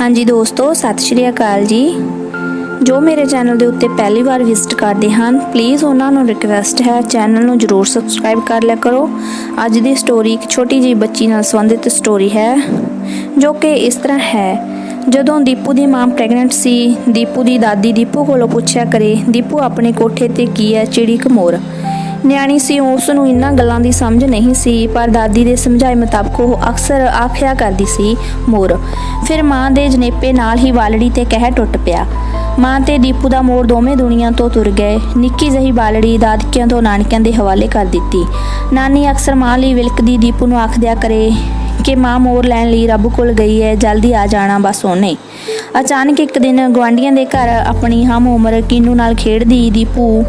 ਹਾਂਜੀ ਦੋਸਤੋ, ਸਤਿ ਸ਼੍ਰੀ ਅਕਾਲ ਜੀ। ਜੋ ਮੇਰੇ ਚੈਨਲ ਦੇ ਉੱਤੇ ਪਹਿਲੀ ਵਾਰ ਵਿਜ਼ਿਟ ਕਰਦੇ ਹਨ ਪਲੀਜ਼ ਉਹਨਾਂ ਨੂੰ ਰਿਕਵੈਸਟ ਹੈ, ਚੈਨਲ ਨੂੰ ਜਰੂਰ ਸਬਸਕ੍ਰਾਈਬ ਕਰ ਲਿਆ ਕਰੋ। ਅੱਜ ਦੀ ਸਟੋਰੀ ਇੱਕ ਛੋਟੀ ਜਿਹੀ ਬੱਚੀ ਨਾਲ ਸੰਬੰਧਿਤ ਸਟੋਰੀ ਹੈ, ਜੋ ਕਿ ਇਸ ਤਰ੍ਹਾਂ ਹੈ। ਜਦੋਂ ਦੀਪੂ ਦੀ ਮਾਂ ਪ੍ਰੈਗਨੈਂਟ ਸੀ, ਦੀਪੂ ਦੀ ਦਾਦੀ ਦੀਪੂ ਕੋਲੋਂ ਪੁੱਛਿਆ ਕਰੇ, ਦੀਪੂ, ਆਪਣੇ ਕੋਠੇ ਤੇ ਕੀ ਹੈ? ਚਿੜੀ ਕਮੋਰ ਨਿਆਣੀ ਸੀ, ਉਸ ਨੂੰ ਇਹਨਾਂ ਗੱਲਾਂ ਦੀ ਸਮਝ ਨਹੀਂ ਸੀ, ਪਰ ਦਾਦੀ ਦੇ ਸਮਝਾਏ ਮੁਤਾਬਕ ਉਹ ਅਕਸਰ ਆਖਿਆ ਕਰਦੀ ਸੀ, ਮੋਰ। ਫਿਰ ਮਾਂ ਦੇ ਜਨੇਪੇ ਨਾਲ ਹੀ ਵਾਲੜੀ ਤੇ ਕਹਿ ਟੁੱਟ ਪਿਆ। ਮਾਂ ਤੇ ਦੀਪੂ ਦਾ ਮੋਰ ਦੋਵੇਂ ਦੁਨੀਆ ਤੋਂ ਤੁਰ ਗਏ। ਨਿੱਕੀ ਜਹੀ ਬਾਲੜੀ ਦਾਦਕਿਆਂ ਤੋਂ ਨਾਨਕਿਆਂ ਦੇ ਹਵਾਲੇ ਕਰ ਦਿੱਤੀ। ਨਾਨੀ ਅਕਸਰ ਮਾਂ ਲਈ ਵਿਲਕਦੀ ਦੀਪੂ ਨੂੰ ਆਖਦਿਆ ਕਰੇ ਕਿ, ਮਾਂ ਮੋਰ ਲੈਣ ਲਈ ਰੱਬ ਕੋਲ ਗਈ ਹੈ ਜਲਦੀ ਆ ਜਾਣਾ ਬਸ ਉਹਨੇ। ਅਚਾਨਕ ਇੱਕ ਦਿਨ ਗਵਾਂਡੀਆਂ ਦੇ ਘਰ ਆਪਣੀ ਹਮ ਉਮਰ ਕੀਨੂ ਨਾਲ ਖੇਡਦੀ ਦੀਪੂ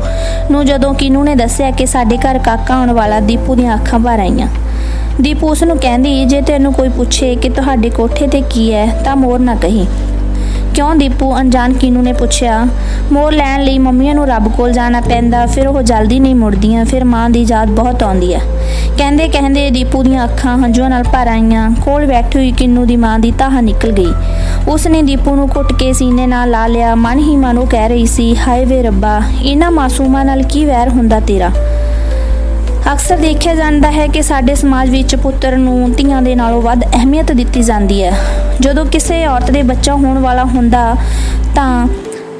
ਨੂੰ ਜਦੋਂ ਕੀਨੂ ਨੇ ਦੱਸਿਆ ਕਿ ਸਾਡੇ ਘਰ ਕਾਕਾ ਆਉਣ ਵਾਲਾ ਦੀਪੂ ਦੀਆਂ ਅੱਖਾਂ ਭਰ ਆਈਆਂ। ਦੀਪੂ ਉਸ ਨੂੰ ਕਹਿੰਦੀ, ਜੇ ਤੈਨੂੰ ਕੋਈ ਪੁੱਛੇ ਕਿ ਤੁਹਾਡੇ ਕੋਠੇ ਤੇ ਕੀ ਹੈ, ਤਾਂ ਮੋਰ ਨਾ ਕਹੀ। ਕਿਉਂ ਦੀਪੂ? ਅਣਜਾਣ ਕਿਨੂ ਨੇ ਪੁੱਛਿਆ। ਮੋਰ ਲੈਣ ਲਈ ਮੰਮੀਆਂ ਨੂੰ ਰੱਬ ਕੋਲ ਜਾਣਾ ਪੈਂਦਾ, ਫਿਰ ਉਹ ਜਲਦੀ ਨਹੀਂ ਮੁੜਦੀਆਂ, ਫਿਰ ਮਾਂ ਦੀ ਯਾਦ ਬਹੁਤ ਆਉਂਦੀ ਹੈ। ਕਹਿੰਦੇ ਕਹਿੰਦੇ ਦੀਪੂ ਦੀਆਂ ਅੱਖਾਂ ਹੰਝੂਆਂ ਨਾਲ ਭਰ ਆਈਆਂ, ਕੋਲ ਬੈਠੀ ਹੋਈ ਕਿੰਨੂ ਦੀ ਮਾਂ ਦੀ ਤਾਹ ਨਿਕਲ ਗਈ। ਉਸ ਨੇ ਦੀਪੂ ਨੂੰ ਘੁੱਟ ਕੇ ਸੀਨੇ ਨਾਲ ਲਾ ਲਿਆ, ਮਨ ਹੀ ਮਨ ਉਹ ਕਹਿ ਰਹੀ ਸੀ, ਹਾਏ ਵੇ ਰੱਬਾ, ਇਹਨਾਂ ਮਾਸੂਮਾਂ ਨਾਲ ਕੀ ਵੈਰ ਹੁੰਦਾ ਤੇਰਾ? ਅਕਸਰ ਦੇਖਿਆ ਜਾਂਦਾ ਹੈ ਕਿ ਸਾਡੇ ਸਮਾਜ ਵਿੱਚ ਪੁੱਤਰ ਨੂੰ ਧੀਆਂ ਦੇ ਨਾਲੋਂ ਵੱਧ ਅਹਿਮੀਅਤ ਦਿੱਤੀ ਜਾਂਦੀ ਹੈ। ਜਦੋਂ ਕਿਸੇ ਔਰਤ ਦੇ ਬੱਚਾ ਹੋਣ ਵਾਲਾ ਹੁੰਦਾ ਤਾਂ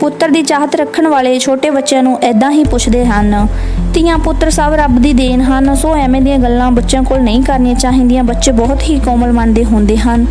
ਪੁੱਤਰ ਦੀ ਚਾਹਤ ਰੱਖਣ ਵਾਲੇ ਛੋਟੇ ਬੱਚਿਆਂ ਨੂੰ ਐਦਾਂ ਹੀ ਪੁੱਛਦੇ ਹਨ। ਧੀਆਂ ਪੁੱਤਰ ਸਭ ਰੱਬ ਦੀ ਦੇਣ ਹਨ, ਸੋ ਐਵੇਂ ਦੀਆਂ ਗੱਲਾਂ ਬੱਚਿਆਂ ਕੋਲ ਨਹੀਂ ਕਰਨੀਆਂ ਚਾਹੀਦੀਆਂ। ਬੱਚੇ ਬਹੁਤ ਹੀ ਕੋਮਲ ਮਨ ਦੇ ਹੁੰਦੇ ਹਨ।